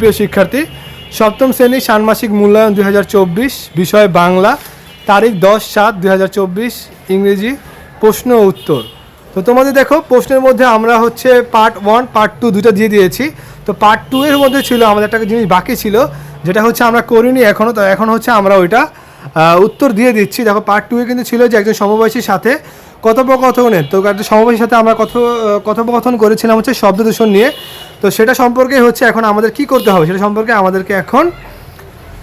প্রিয় শিক্ষার্থী, সপ্তম শ্রেণি ষান্মাসিক মূল্যায়ন দুই হাজার চব্বিশ, বিষয় বাংলা, তারিখ দশ সাত দুই ইংরেজি প্রশ্ন উত্তর। তো তোমাদের দেখো, প্রশ্নের মধ্যে আমরা হচ্ছে পার্ট ওয়ান পার্ট টু দুটো দিয়ে দিয়েছি। তো পার্ট টু এর মধ্যে ছিল আমাদের একটা জিনিস বাকি ছিল, যেটা হচ্ছে আমরা করিনি এখনও তো এখন হচ্ছে আমরা ওইটা উত্তর দিয়ে দিচ্ছি। দেখো পার্ট টু এ কিন্তু ছিল যে একজন সমবয়সীর সাথে কথোপকথনের। তো একজন সমবয়সীর সাথে আমরা কথ কথোপকথন করেছিলাম হচ্ছে শব্দ দূষণ নিয়ে। তো সেটা সম্পর্কে হচ্ছে এখন আমাদের কি করতে হবে? সেটা সম্পর্কে আমাদেরকে এখন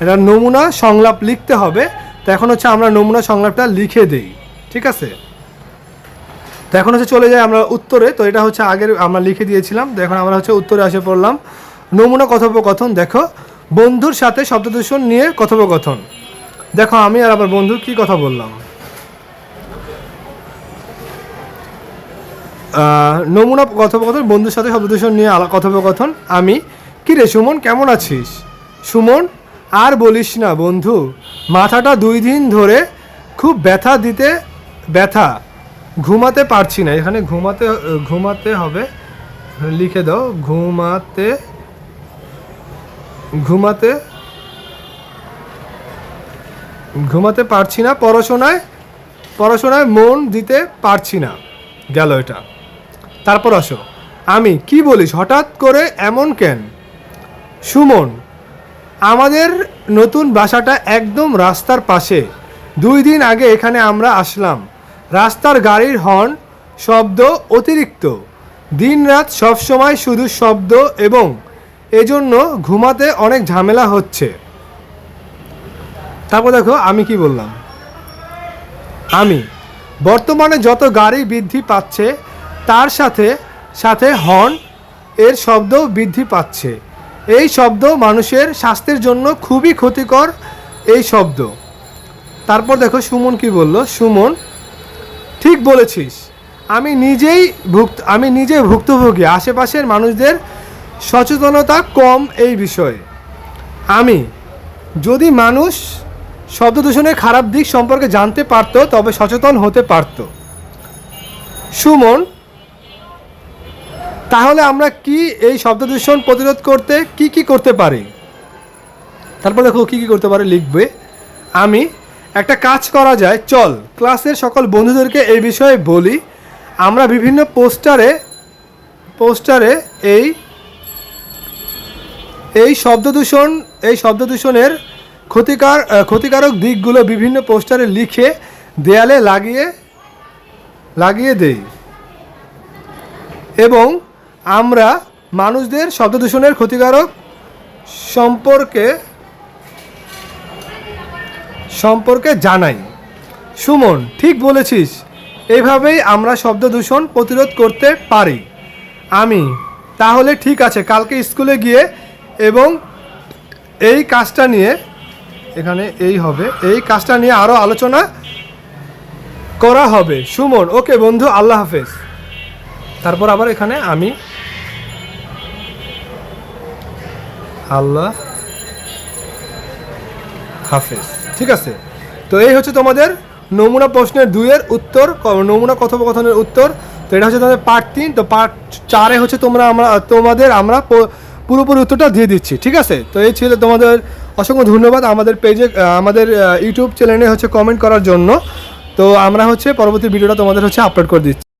এটা নমুনা সংলাপ লিখতে হবে। তো এখন হচ্ছে আমরা নমুনা সংলাপটা লিখে দেই। ঠিক আছে? তো এখন হচ্ছে চলে যাই আমরা উত্তরে। তো এটা হচ্ছে আগের আমরা লিখে দিয়েছিলাম। তো এখন আমরা হচ্ছে উত্তরে এসে পড়লাম। নমুনা কথোপকথন, দেখো। বন্ধুর সাথে শব্দ দূষণ নিয়ে কথোপকথন। দেখো, আমি আর আমার বন্ধু কি কথা বললাম? নমুনা কথোপকথন, বন্ধুর সাথে শব্দ দূষণ নিয়ে আলা কথোপকথন। আমি, কি রে সুমন, কেমন আছিস? সুমন, আর বলিস না বন্ধু, মাথাটা দুই দিন ধরে খুব ব্যথা দিতে, ব্যথা, ঘুমাতে পারছি না। এখানে ঘুমাতে ঘুমাতে হবে। লিখে দাও, ঘুমাতে ঘুমাতে ঘুমাতে পারছি না, পড়াশোনায় পড়াশোনায় মন দিতে পারছি না, গেল এটা। তারপর আসো। আমি কি বলিস হঠাৎ করে এমন কেন? সুমন, আমাদের নতুন বাসাটা একদম রাস্তার পাশে। দুই দিন আগে এখানে আমরা আসলাম। রাস্তার গাড়ির হর্ন, শব্দ অতিরিক্ত। দিনরাত সবসময় শুধু শব্দ এবং এজন্য ঘুমাতে অনেক ঝামেলা হচ্ছে। তারপর দেখো, আমি কি বললাম? আমি। বর্তমানে যত গাড়ি বৃদ্ধি পাচ্ছে, তার সাথে সাথে হর্ন এর শব্দও বৃদ্ধি পাচ্ছে। এই শব্দ মানুষের স্বাস্থ্যের জন্য খুবই ক্ষতিকর এই শব্দ। তারপর দেখো, সুমন কি বলল? সুমন, ঠিক বলেছিস। আমি নিজেই ভুক্ত, আমি নিজে ভুক্তভোগী। আশেপাশের মানুষদের সচেতনতা কম এই বিষয়ে। আমি, যদি মানুষ শব্দ দূষণের খারাপ দিক সম্পর্কে জানতে পারতো, তবে সচেতন হতে পারত। সুমন, তাহলে আমরা কি এই শব্দ দূষণ প্রতিরোধ করতে কি কি করতে পারি? তারপর দেখো কি কি করতে পারে লিখবে। আমি, একটা কাজ করা যায়, চল, ক্লাসের সকল বন্ধুদেরকে এই বিষয়ে বলি। আমরা বিভিন্ন পোস্টারে পোস্টারে এই এই শব্দ দূষণ, এই শব্দ দূষণের ক্ষতিকার ক্ষতিকারক দিকগুলো বিভিন্ন পোস্টারে লিখে দেয়ালে লাগিয়ে লাগিয়ে দেই। এবং আমরা মানুষদের শব্দ দূষণের ক্ষতিকারক সম্পর্কে সম্পর্কে জানাই। সুমন, ঠিক বলেছিস। এইভাবেই আমরা শব্দ দূষণ প্রতিরোধ করতে পারি। আমি, তাহলে ঠিক আছে, কালকে স্কুলে গিয়ে এবং এই কাজটা নিয়ে এখানে এই হবে। এই কাজটা নিয়ে আরও আলোচনা করা হবে। সুমন, ওকে বন্ধু, আল্লাহ হাফেজ। তারপর আবার এখানে আমি আল্লাহ হাফেজ। ঠিক আছে? তো এই হচ্ছে তোমাদের নমুনা প্রশ্নের দুইয়ের উত্তর নমুনা কথোপকথনের উত্তর। তো এটা হচ্ছে তোমাদের পার্ট তিন। তো পার্ট চারে হচ্ছে তোমরা, আমরা, তোমাদের আমরা পুরোপুরি উত্তরটা দিয়ে দিচ্ছি। ঠিক আছে? তো এই ছিল তোমাদের অসংখ্য ধন্যবাদ আমাদের পেজে আমাদের ইউটিউব চ্যানেলে হচ্ছে কমেন্ট করার জন্য। তো আমরা হচ্ছে পরবর্তী ভিডিওটা তোমাদের হচ্ছে আপলোড করে দিচ্ছি।